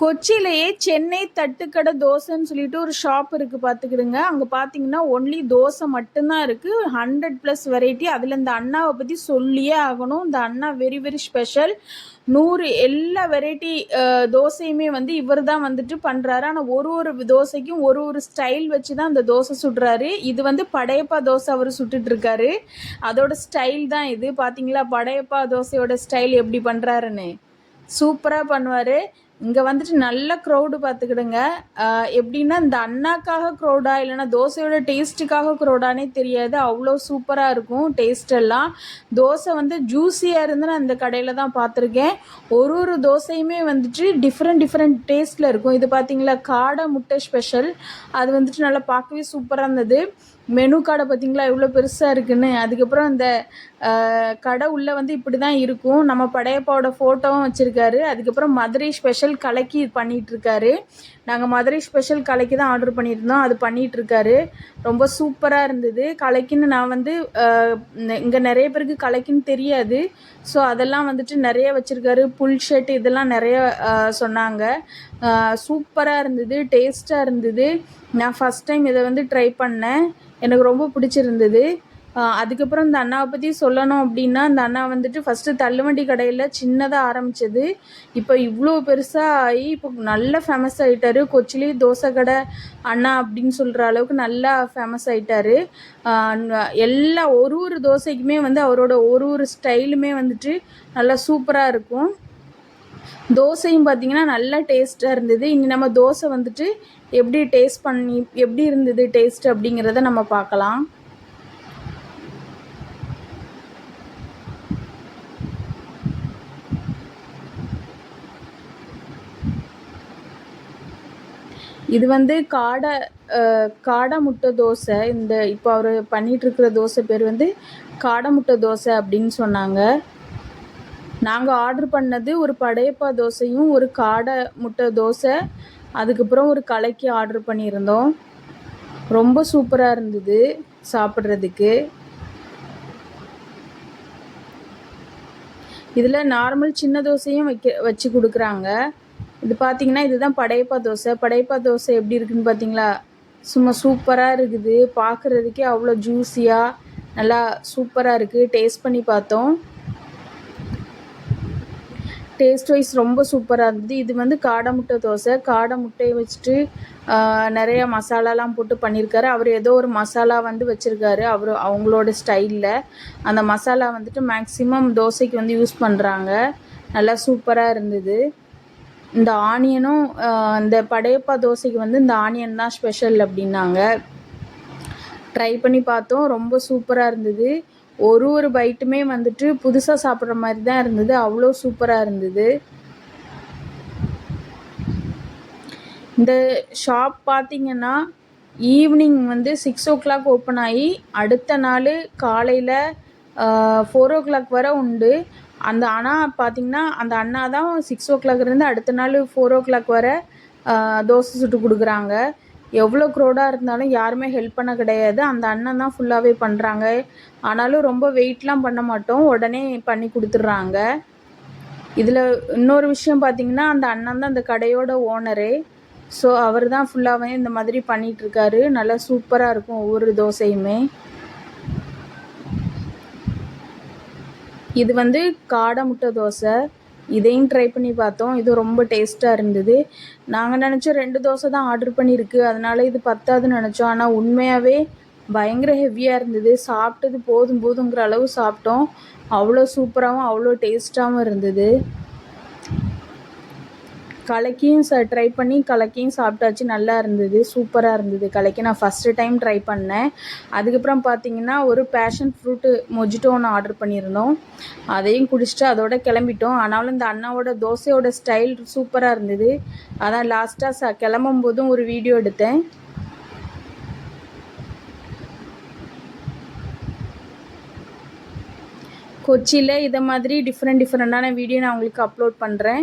கொச்சியிலேயே சென்னை தட்டுக்கடை தோசைன்னு சொல்லிட்டு ஒரு ஷாப் இருக்குது பார்த்துக்கிடுங்க அங்கே பார்த்தீங்கன்னா ஒன்லி தோசை மட்டும்தான் இருக்குது ஹண்ட்ரட் ப்ளஸ் வெரைட்டி அதில் இந்த அண்ணாவை பற்றி சொல்லியே ஆகணும். இந்த அண்ணா வெரி வெரி ஸ்பெஷல் நூறு எல்லா வெரைட்டி தோசையுமே வந்து இவர் தான் வந்துட்டு பண்ணுறாரு ஆனால் ஒரு ஒரு தோசைக்கும் ஒரு ஒரு ஸ்டைல் வச்சு தான் அந்த தோசை சுடுறாரு. இது வந்து படையப்பா தோசை அவர் சுட்டுட்டு இருக்காரு அதோட ஸ்டைல் தான் இது. பார்த்தீங்களா படையப்பா தோசையோட ஸ்டைல் எப்படி பண்ணுறாருன்னு சூப்பராக பண்ணுவார். இங்கே வந்துட்டு நல்ல க்ரௌடு பார்த்துக்கிடுங்க. எப்படின்னா இந்த அண்ணாக்காக க்ரௌடா இல்லைன்னா தோசையோட டேஸ்ட்டுக்காக க்ரௌடானே தெரியாது. அவ்வளோ சூப்பராக இருக்கும் டேஸ்ட் எல்லாம். தோசை வந்து ஜூஸியாக இருந்து நான் இந்த கடையில் தான் பார்த்துருக்கேன். ஒரு ஒரு தோசையுமே வந்துட்டு டிஃப்ரெண்ட் டிஃப்ரெண்ட் டேஸ்ட்டில் இருக்கும். இது பார்த்தீங்களா காடை முட்டை ஸ்பெஷல் அது வந்துட்டு நல்லா பார்க்கவே சூப்பராக இருந்தது. மெனு கார்டை பார்த்தீங்களா எவ்வளோ பெருசாக இருக்குன்னு. அதுக்கப்புறம் அந்த கடை உள்ளே வந்து இப்படி தான் இருக்கும். நம்ம படையப்பாவோட ஃபோட்டோவும் வச்சுருக்காரு. அதுக்கப்புறம் மதுரை ஸ்பெஷல் கலைக்கு பண்ணிகிட்டு இருக்காரு நாங்கள் மதுரை ஸ்பெஷல் கலைக்கு தான் ஆர்டர் பண்ணியிருந்தோம். அது பண்ணிகிட்ருக்காரு ரொம்ப சூப்பராக இருந்தது. கலைக்குன்னு நான் வந்து இங்கே நிறைய பேருக்கு கலைக்குன்னு தெரியாது. ஸோ அதெல்லாம் வந்துட்டு நிறைய வச்சுருக்காரு. புல் ஷர்ட் இதெல்லாம் நிறைய சொன்னாங்க. சூப்பராக இருந்தது. டேஸ்ட்டாக இருந்தது. நான் ஃபஸ்ட் டைம் இதை வந்து ட்ரை பண்ணேன். எனக்கு ரொம்ப பிடிச்சிருந்தது. அதுக்கப்புறம் இந்த அண்ணாவை பற்றி சொல்லணும் அப்படின்னா இந்த அண்ணா வந்துட்டு ஃபஸ்ட்டு தள்ளுவண்டி கடையில் சின்னதாக ஆரம்பித்தது இப்போ இவ்வளோ பெருசாக ஆகி இப்போ நல்ல ஃபேமஸ் ஆகிட்டாரு கொச்சிலி தோசை கடை அண்ணா அப்படின்னு சொல்கிற அளவுக்கு நல்லா ஃபேமஸ் ஆகிட்டாரு எல்லா ஒரு ஒரு தோசைக்குமே வந்து அவரோட ஒரு ஒரு ஸ்டைலுமே வந்துட்டு நல்லா சூப்பராக இருக்கும். தோசையும் பார்த்தீங்கன்னா நல்லா டேஸ்ட்டாக இருந்தது. இனி நம்ம தோசை வந்துட்டு எப்படி டேஸ்ட் பண்ணி எப்படி இருந்தது டேஸ்ட் அப்படிங்கிறத நம்ம பார்க்கலாம். இது வந்து காடை காடை முட்டை தோசை. இந்த இப்போ அவர் பண்ணிட்டு இருக்கிற தோசை பேர் வந்து காடை முட்டை தோசை அப்படின்னு சொன்னாங்க. நாங்கள் ஆர்டர் பண்ணது ஒரு படையப்பா தோசையும் ஒரு காடை முட்டை தோசை. அதுக்கப்புறம் ஒரு கலைக்கு ஆர்டர் பண்ணியிருந்தோம். ரொம்ப சூப்பராக இருந்தது சாப்பிட்றதுக்கு. இதில் நார்மல் சின்ன தோசையும் வைக்க வச்சு கொடுக்குறாங்க. இது பார்த்தீங்கன்னா இதுதான் படையப்பா தோசை. படையப்பா தோசை எப்படி இருக்குன்னு பார்த்தீங்களா சும்மா சூப்பராக இருக்குது. பார்க்குறதுக்கே அவ்வளோ ஜூஸியாக நல்லா சூப்பராக இருக்குது டேஸ்ட் பண்ணி பார்த்தோம். டேஸ்ட் வைஸ் ரொம்ப சூப்பராக இருந்தது. இது வந்து காடை முட்டை தோசை. காடை முட்டையை வச்சுட்டு நிறைய மசாலாலாம் போட்டு பண்ணியிருக்காரு. அவர் ஏதோ ஒரு மசாலா வந்து வச்சுருக்காரு. அவர் அவங்களோட ஸ்டைலில் அந்த மசாலா வந்துட்டு மேக்ஸிமம் தோசைக்கு வந்து யூஸ் பண்ணுறாங்க நல்லா சூப்பராக இருந்தது. இந்த ஆனியனும் இந்த படையப்பா தோசைக்கு வந்து இந்த ஆனியன் தான் ஸ்பெஷல் அப்படின்னாங்க. ட்ரை பண்ணி பார்த்தோம். ரொம்ப சூப்பராக இருந்தது. ஒரு ஒரு பைட்டுமே வந்துட்டு புதுசாக சாப்பிட்ற மாதிரி தான் இருந்தது. அவ்வளோ சூப்பராக இருந்தது. இந்த ஷாப் பார்த்தீங்கன்னா ஈவினிங் வந்து சிக்ஸ் ஓ கிளாக் ஓப்பன் ஆகி அடுத்த நாள் காலையில் ஃபோர் ஓ கிளாக் வரை உண்டு. அந்த அண்ணா பார்த்தீங்கன்னா அந்த அண்ணா தான் சிக்ஸ் ஓ கிளாக்லேருந்து அடுத்த நாள் ஃபோர் ஓ கிளாக் வரை தோசை சுட்டு கொடுக்குறாங்க. எவ்வளோ க்ரௌடாக இருந்தாலும் யாருமே ஹெல்ப் பண்ண கிடையாது. அந்த அண்ணன் தான் ஃபுல்லாகவே பண்ணுறாங்க ஆனாலும் ரொம்ப வெயிட்லாம் பண்ண மாட்டோம். உடனே பண்ணி கொடுத்துட்றாங்க. இதில் இன்னொரு விஷயம் பார்த்தீங்கன்னா அந்த அண்ணன் தான் அந்த கடையோட ஓனரு ஸோ அவர் தான் ஃபுல்லாகவே இந்த மாதிரி பண்ணிகிட்ருக்காரு நல்லா சூப்பராக இருக்கும் ஒவ்வொரு தோசையுமே. இது வந்து காடை முட்டை தோசை. இதையும் ட்ரை பண்ணி பார்த்தோம். இது ரொம்ப டேஸ்ட்டாக இருந்தது. நாங்கள் நினச்சோம் ரெண்டு தோசை தான் ஆர்டர் பண்ணியிருக்கு அதனால் இது பத்தாதுன்னு நினச்சோம். ஆனால் உண்மையாகவே பயங்கர ஹெவியாக இருந்தது. சாப்பிட்டது போதும் போதுங்கிற அளவு சாப்பிட்டோம். அவ்வளோ சூப்பராகவும் அவ்வளோ டேஸ்ட்டாகவும் இருந்தது. கலக்கியும் ச ட்ரை பண்ணி கலக்கியும் சாப்பிட்டாச்சு. நல்லா இருந்தது. சூப்பராக இருந்தது கலக்கி. நான் ஃபஸ்ட்டு டைம் ட்ரை பண்ணேன். அதுக்கப்புறம் பார்த்தீங்கன்னா ஒரு பேஷன் ஃப்ரூட்டு மொஜிட்டோ ஒன்று ஆர்டர் பண்ணியிருந்தோம். அதையும் குடிச்சிட்டு அதோட கிளம்பிட்டோம். ஆனாலும் இந்த அண்ணாவோட தோசையோட ஸ்டைல் சூப்பராக இருந்தது. அதான் லாஸ்ட்டாக ச கிளம்பும் போதும் ஒரு வீடியோ எடுத்தேன். கொச்சியில் இதை மாதிரி டிஃப்ரெண்ட் டிஃப்ரெண்ட்டான வீடியோ நான் உங்களுக்கு அப்லோட் பண்ணுறேன்